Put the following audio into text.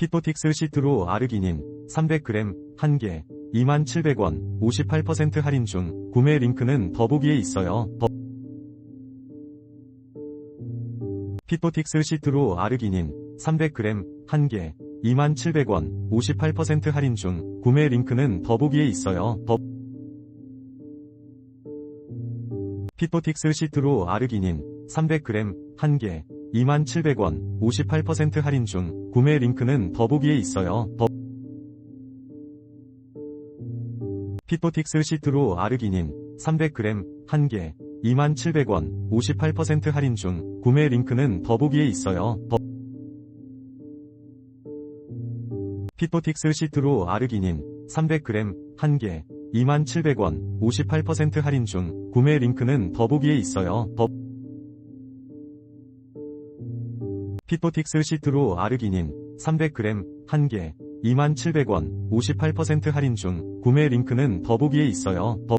피토틱스 시트로 아르기닌 300g 1개 27,000원 58% 할인 중 구매 링크는 더보기에 있어요. 더- 피토틱스 시트로 아르기닌 300g 1개 27,000원 58% 할인 중 구매 링크는 더보기에 있어요. 더- 피토틱스 시트로 아르기닌 300g 1개 27,000원 58% 할인 중 구매 링크는 더보기에 있어요. 더- 피토틱스 시트로 아르기닌 300g 1개 27,000원 58% 할인 중 구매 링크는 더보기에 있어요. 더- 피토틱스 시트로 아르기닌 300g 1개 27,000원 58% 할인 중 구매 링크는 더보기에 있어요. 더- 피토틱스 시트로 아르기닌 300g 1개 27,000원 58% 할인 중 구매 링크는 더보기에 있어요. 더-